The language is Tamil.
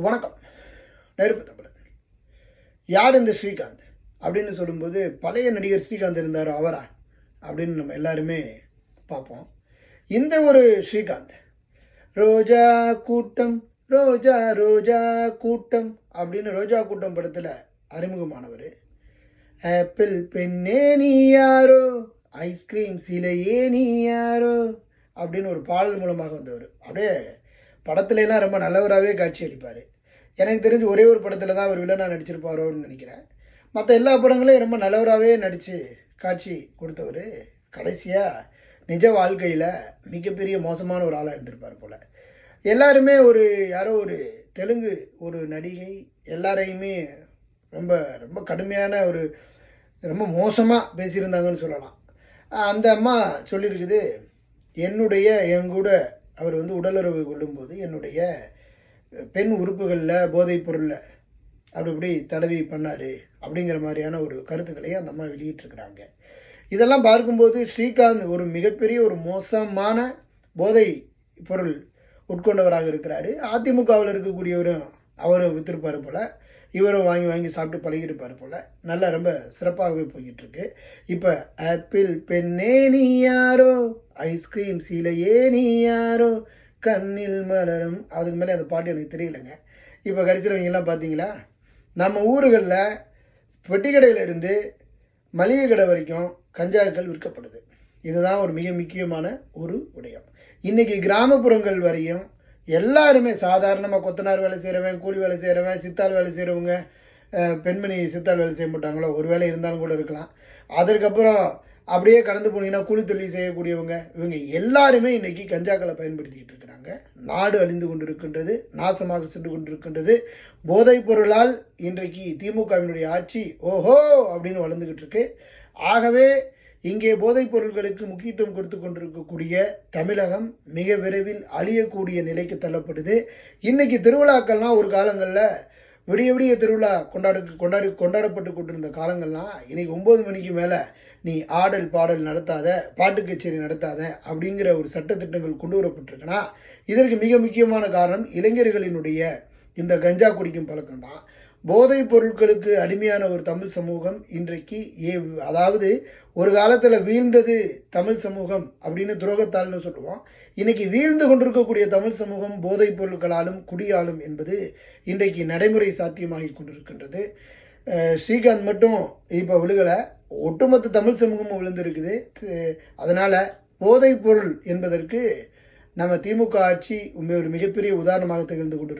வணக்கம். நெருப்பு தமிழன் யார் இந்த ஸ்ரீகாந்த்? அப்படின்னு சொல்லும்போது பழைய நடிகர் ஸ்ரீகாந்த் இருந்தார் அவரா? அப்படின்னு நம்ம எல்லாருமே பார்ப்போம். இந்த ஒரு ஸ்ரீகாந்த் ரோஜா கூட்டம் ரோஜா ரோஜா கூட்டம் அப்படின்னு ரோஜா கூட்டம் படத்தில் அறிமுகமானவர். ஆப்பிள் பெண்ணே நீ யாரோ? ஐஸ்கிரீம் சிலையே நீ யாரோ? அப்படின்னு ஒரு பாடல் மூலமாக வந்தவர். அப்படியே படத்துலலாம் ரொம்ப நல்லவராகவே காட்சி அளிப்பார். எனக்கு தெரிஞ்சு ஒரே ஒரு படத்தில் தான் அவர் வில்லனாக நடிச்சிருப்பாரோன்னு நினைக்கிறேன். மற்ற எல்லா படங்களையும் ரொம்ப நல்லவராகவே நடித்து காட்சி கொடுத்தவர் கடைசியாக நிஜ வாழ்க்கையில் மிகப்பெரிய மோசமான ஒரு ஆளாக இருந்திருப்பார் போல். எல்லாருமே ஒரு யாரோ ஒரு தெலுங்கு ஒரு நடிகை எல்லாரையுமே ரொம்ப ரொம்ப கடுமையான ஒரு ரொம்ப மோசமாக பேசியிருந்தாங்கன்னு சொல்லலாம். அந்த அம்மா சொல்லியிருக்குது என்னுடைய என் கூட அவர் வந்து உடலுறவு கொள்ளும்போது என்னுடைய பெண் உறுப்புகளில் போதைப் பொருளில் அப்படி இப்படி தடவி பண்ணார் அப்படிங்கிற மாதிரியான ஒரு கருத்துக்களை அந்த அம்மா வெளியிட்டிருக்கிறாங்க. இதெல்லாம் பார்க்கும்போது ஸ்ரீகாந்த் ஒரு மிகப்பெரிய ஒரு மோசமான போதை பொருள் உட்கொண்டவராக இருக்கிறாரு. அதிமுகவில் இருக்கக்கூடியவரும் அவரும் வித்திருப்பார் போல் இவரும் வாங்கி வாங்கி சாப்பிட்டு பழகிருப்பார் போல். நல்லா ரொம்ப சிறப்பாகவே போய்கிட்டு இருக்கு. இப்போ ஆப்பிள் பெண்ணே நீ யாரோ? ஐஸ்கிரீம் சீலையே நீ யாரோ? கண்ணில் மலரும். அதுக்கு மேலே அந்த பாட்டு எனக்கு தெரியலைங்க. இப்போ கடைசியில் பார்த்தீங்களா நம்ம ஊர்களில் பெட்டிக்கடையிலிருந்து மளிகை கடை வரைக்கும் கஞ்சாக்கள் விற்கப்படுது. இதுதான் ஒரு மிக முக்கியமான ஒரு விடயம். இன்றைக்கி கிராமப்புறங்கள் வரையும் எல்லாருமே சாதாரணமாக கொத்தனார் வேலை செய்கிறவன் கூலி வேலை செய்கிறவன் சித்தாள் வேலை செய்கிறவங்க பெண்மணி சித்தாள் வேலை செய்ய மாட்டாங்களோ? ஒரு வேலை இருந்தாலும் கூட இருக்கலாம். அதற்கப்புறம் அப்படியே கடந்து போனீங்கன்னா கூலி தொழில் செய்யக்கூடியவங்க இவங்க எல்லாருமே இன்றைக்கி கஞ்சாக்களை பயன்படுத்திக்கிட்டு இருக்கிறாங்க. நாடு அழிந்து கொண்டிருக்கின்றது நாசமாக சென்று கொண்டிருக்கின்றது. போதைப் பொருளால் இன்றைக்கு திமுகவினுடைய ஆட்சி ஓஹோ அப்படின்னு வளர்ந்துக்கிட்டு இருக்கு. ஆகவே இங்கே போதைப் பொருட்களுக்கு முக்கியத்துவம் கொடுத்து கொண்டிருக்கக்கூடிய தமிழகம் மிக விரைவில் அழியக்கூடிய நிலைக்கு தள்ளப்படுது. இன்றைக்கி திருவிழாக்கள்லாம் ஒரு காலங்களில் விடிய விடிய திருவிழா கொண்டாடு கொண்டாடி கொண்டாடப்பட்டு கொண்டிருந்த காலங்கள்லாம் இன்னைக்கு ஒம்பது மணிக்கு மேலே நீ ஆடல் பாடல் நடத்தாத பாட்டு கச்சேரி நடத்தாத அப்படிங்கிற ஒரு சட்டத்திட்டங்கள் கொண்டு வரப்பட்டிருக்குன்னா இதற்கு மிக முக்கியமான காரணம் இளைஞர்களினுடைய இந்த கஞ்சா குடிக்கும் பழக்கம் தான் போதைப் பொருட்களுக்கு அடிமையான ஒரு தமிழ் சமூகம் இன்றைக்கு ஏ அதாவது ஒரு காலத்தில் வீழ்ந்தது தமிழ் சமூகம் அப்படின்னு துரோகத்தால்னு சொல்லுவோம். இன்னைக்கு வீழ்ந்து கொண்டிருக்கக்கூடிய தமிழ் சமூகம் போதைப் பொருட்களாலும் குடியாலும் என்பது இன்றைக்கு நடைமுறை சாத்தியமாகி கொண்டிருக்கின்றது. ஸ்ரீகாந்த் மட்டும் இப்போ விழுகலை. ஒட்டுமொத்த தமிழ் சமூகமும் விழுந்திருக்குது. அதனால் போதைப் பொருள் என்பதற்கு நம்ம திமுக ஆட்சி ஒரு மிகப்பெரிய உதாரணமாக திகழ்ந்து கொண்டு